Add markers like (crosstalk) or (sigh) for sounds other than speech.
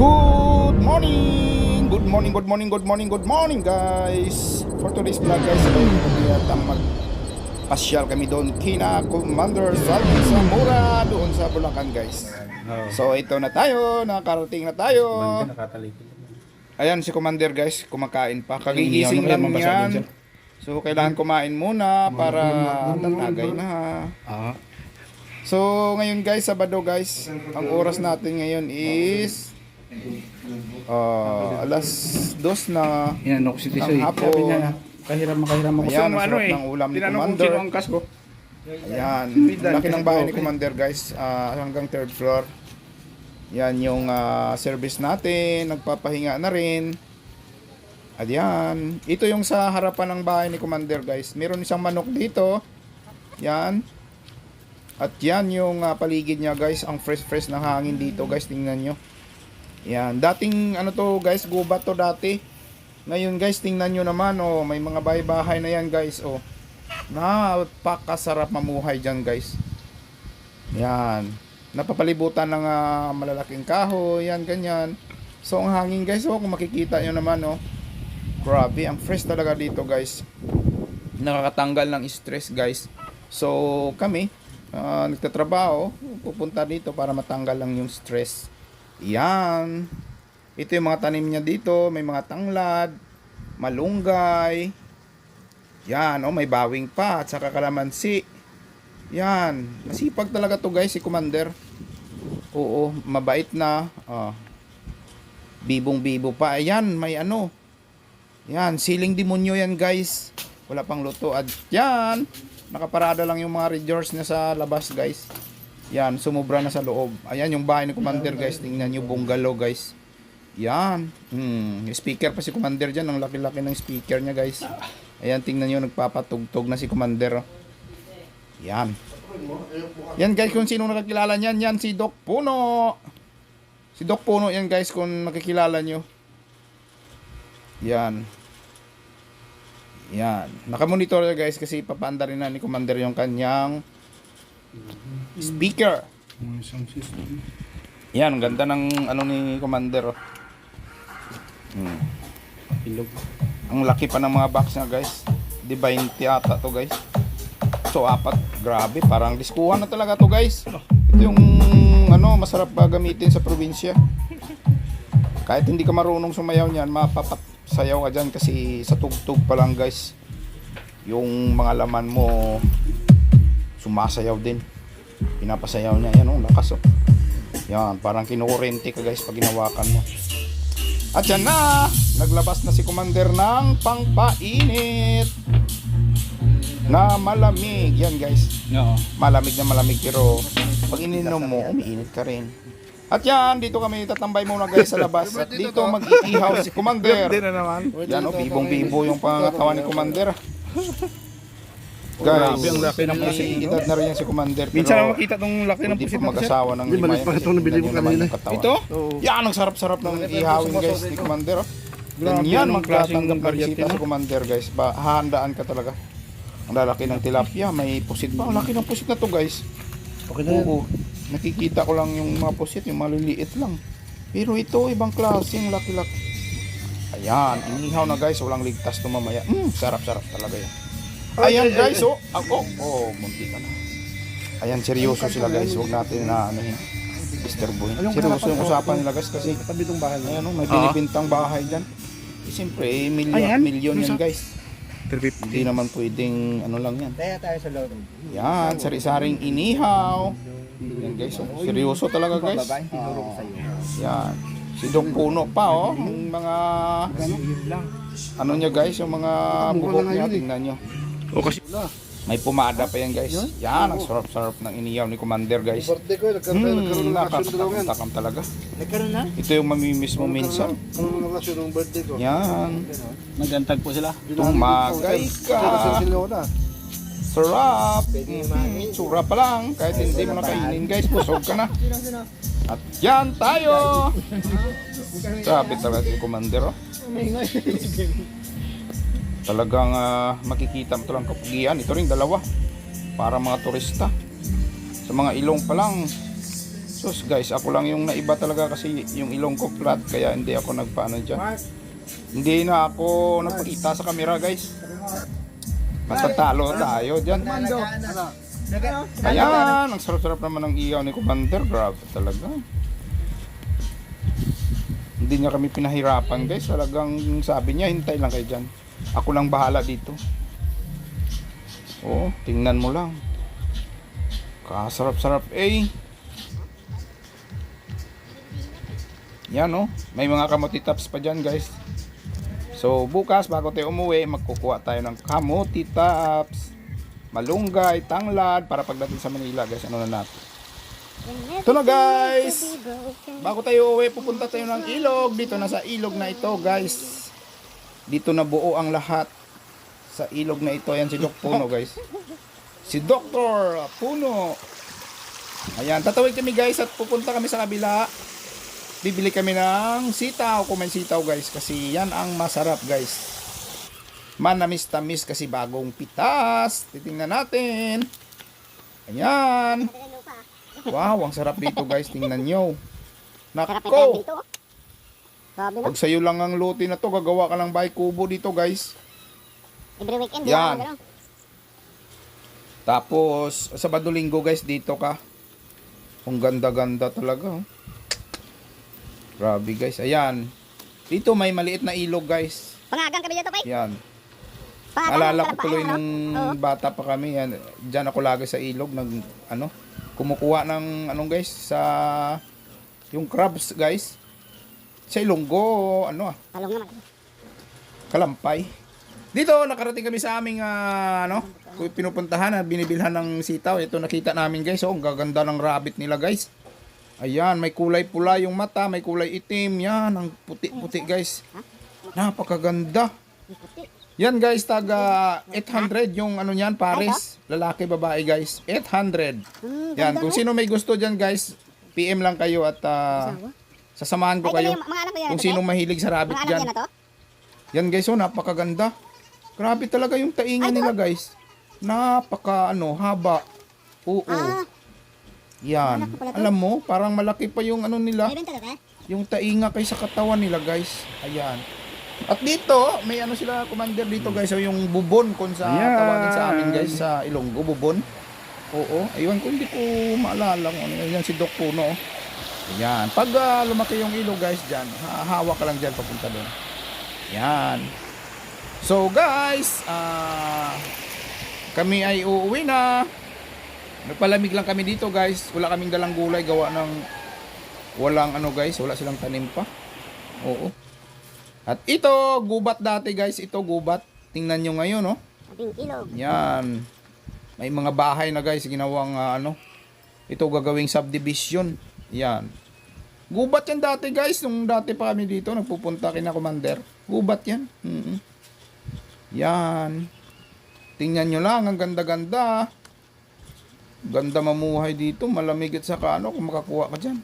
Good morning! Good morning, good morning, good morning, good morning guys! For today's vlog guys, sabay ko kami yatang magpasyal kami doon kina Commander Salvin Zamora doon sa Bulacan guys. So ito na tayo, nakarating na tayo. Ayan si Commander guys, kumakain pa. Kagigising na lang yan. So kailangan kumain muna para tatagay na. Ah, So ngayon guys, Sabado guys, ang oras natin ngayon is uh, alas dos na. inano ko si Ang Tisoy. hapon. Sabi niya, kahiram makahiram ako. Ayan, ang mo sarap ng ulam ni Tinanong kung Commander. sino ang kas ko. Ayan, Bidan, laki ng bahay ni. Commander guys, ah, hanggang third floor. Yan yung ah, service natin, nagpapahinga na rin. At yan, ito yung sa harapan ng bahay ni Commander guys. Meron isang manok dito. Yan. At yan yung ah, paligid niya guys, ang fresh-fresh na hangin dito guys, tingnan nyo. Yan, dating ano to guys, gubat to dati. Ngayon guys, tingnan nyo naman, oh, may mga bahay-bahay na yan guys, oh. Napakasarap mamuhay dyan guys. Yan. Napapalibutan ng ah, malalaking kahoy, yan, ganyan. So ang hangin guys, oh, kung makikita nyo naman, oh. Grabe, ang fresh talaga dito guys. Nakakatanggal ng stress guys. So kami, ah, nagtatrabaho, pupunta dito para matanggal lang yung stress. Yan. Ito yung mga tanim niya dito, may mga tanglad, malunggay. Yan, oh, may bawing pa at saka kalamansi. Yan, masipag talaga to guys si Commander. Oo, mabait na. Ah. Bibong-bibo pa. Ayan, may ano. Yan, siling demonyo yan guys. Wala pang luto. At yan, nakaparada lang yung mga resorts na sa labas guys. Yan, sumubra na sa loob. Ayan yung bahay ni Commander guys. Tingnan nyo, bungalow guys. Yan. Hmm, speaker pa si Commander dyan. Ang laki-laki ng speaker niya guys. Ayan, tingnan nyo, nagpapatugtog na si Commander. oh. Yan. Yan guys, kung sino nakakilala niyan, yan si Doc Puno. Si Doc Puno yan guys, kung nakikilala nyo. Yan. Yan. Nakamonitor guys kasi papaanda rin na ni Commander yung kanyang speaker. Isang system. Yan, ang ganda ng ano ni Commander. oh. Hmm. Ilog. Ang laki pa ng mga box niya guys. Di 20 ata to guys. So apat, grabe, parang diskuhan na talaga to guys. Ito yung ano, masarap gamitin sa probinsya. Kahit hindi ka marunong sumayaw niyan, mapapasayaw ka dyan kasi sa tugtog pa lang guys. Yung mga laman mo sumasayaw din. Pinapasayaw niya, yan oh, lakas oh. Yan, parang kinukurente ka guys pag ginawakan mo. At yan na, naglabas na si Commander ng pangpainit na malamig. Yan guys, Oo. malamig na malamig pero pag ininom mo, umiinit ka rin. At yan, dito kami tatambay muna guys sa labas. At dito mag-iihaw si (laughs) Commander. Yan o, bibong-bibo yung pangatawan ni Commander. Grabe, ang Guys, laki ng pusit edad na rin yan si Commander. Minsan lang Pero makita tong laki ng hindi pusit pa mag-asawa ng Hindi, lima yan pa itong nabili kanina. Ito? Yan, ang sarap-sarap ng ihawin guys ni Commander. oh. Grabe, klaseng magtatanggap variety bisita no? sa Commander guys. Ba, hahandaan ka talaga. Ang lalaki ng tilapia, may pusit pa. Ang laki ng pusit na to guys. Okay na yan. Oo. Nakikita ko lang yung mga pusit, yung maliliit lang. Pero ito, ibang klase, yung laki-laki. Ayan, inihaw na guys, walang ligtas to mamaya. Mm, sarap-sarap talaga yan. Ayan guys, oh. Ah, oh, oh, munti ka na. Ayan, seryoso sila guys. Huwag natin na ano yun. Disturbuhin. Seryoso yung usapan nila guys kasi Katabi itong bahay. ayan, oh, may Ah. binibintang bahay dyan. Eh, siyempre, eh, milyon yung yan guys. Hindi naman pwedeng ano lang yan. Kaya tayo sa loob. Yan, sari-saring inihaw. Yan guys, oh. seryoso talaga guys. sa'yo. Yan. Si Doc Puno pa oh, yung mga ano niya guys, yung mga bubok niya, tingnan nyo. O kasi May pumada pa yan guys. Yan, ang sarap-sarap ng inihaw ni Commander guys. Birthday ko, nagkaroon tayo, nagkaroon Hmm, ng relasyon ng dalawang yan. nakakatakam talaga. Nagkaroon na? Ito yung mamimiss mo minsan. Ano ng relasyon ng birthday ko? Yan. nagantag po sila. Tumagay ka. Sarap. Mm, Tsura pa lang. Kahit hindi mo nakainin guys, busog ka na. (laughs) At yan tayo. Sabi talaga si Commander. Oh. Talagang ah, makikita mo talang kapugian. Ito rin dalawa. Para mga turista. Sa mga ilong pa lang. Sus guys, ako lang yung naiba talaga kasi yung ilong ko flat kaya hindi ako nagpaano dyan. Hindi na ako nagpakita sa camera guys. Matatalo tayo dyan. Ayan, ang sarap-sarap naman ng iyaw ni Commander. Grabe talaga. Hindi niya kami pinahirapan guys. Talagang sabi niya, hintay lang kayo dyan. Ako lang bahala dito. Oo, tingnan mo lang. Kasarap-sarap eh. Yan oh, may mga kamuti tops pa dyan guys. So bukas bago tayo umuwi, magkukuha tayo ng kamuti tops, malunggay, tanglad para pagdating sa Manila guys, ano na natin. Ito guys. Bago tayo uwi, pupunta tayo ng ilog. Dito na sa ilog na ito guys. Dito na buo ang lahat. Sa ilog na ito, ayan si Doc Puno guys. Si Dr. Puno. Ayan, tatawid kami guys at pupunta kami sa kabila. Bibili kami ng sitaw, may sitaw guys kasi yan ang masarap guys. Manamis-tamis kasi bagong pitas. Titingnan natin. Ayan. Wow, ang sarap dito guys. Tingnan nyo. Nako. Pag sa'yo lang ang luti na to, gagawa ka lang bahay kubo dito guys. Every weekend, Yan. Tapos, Sabado Linggo guys, dito ka. Ang ganda-ganda talaga. Oh. Grabe guys. Ayan. Dito may maliit na ilog guys. Pangagang kami dito, Pai. Yan. Alala ko tuloy ano? nung bata pa kami. Yan. Diyan ako lagi sa ilog. Nag, ano, kumukuha ng, anong guys, sa, yung crabs guys. Sa Ilonggo, ano ah. Kalampay. Dito, nakarating kami sa aming, ah, ano, pinupuntahan at binibilhan ng sitaw. Ito nakita namin guys, oh, ang gaganda ng rabbit nila guys. Ayan, may kulay pula yung mata, may kulay itim. Yan, ang puti-puti guys. Napakaganda. Yan guys, taga 800 yung ano niyan, Paris. Lalaki, babae guys. 800. Hmm, Yan, kung no? sino may gusto dyan guys, PM lang kayo at ah, sasamahan ko Ay, kayo. Kung Pai. mahilig sa rabbit dyan. yan guys, oh, napakaganda. Grabe talaga yung tainga nila guys. Napaka ano, haba. Oo. Ah, Yan. Alam mo, parang malaki pa yung ano nila, yung tainga kaysa katawan nila guys. Ayan. At dito, may ano sila commander dito guys, so yung bubon kung sa Ayan. tawagin sa amin guys sa Ilonggo, bubon. Oo, ayun ko hindi ko maalala kung ano yan si Doc Puno. oh. Ayan. Pag ah, lumaki yung ilog guys dyan, hahawak ka lang dyan papunta doon. Yan. So guys, ah kami ay uuwi na. Nagpalamig lang kami dito guys. Wala kaming dalang gulay gawa ng walang ano guys, wala silang tanim pa. Oo. At ito, gubat dati guys, ito gubat. Tingnan nyo ngayon, no? Ating ilog. Yan. May mga bahay na guys, ginawang ah, ano. Ito gagawing subdivision. Yan. Gubat yan dati guys, nung dati pa kami dito, nagpupunta kina Commander. Gubat yan. mm Yan. Tingnan nyo lang, ang ganda-ganda. Ganda mamuhay dito, malamig at saka ano, kung makakuha ka dyan.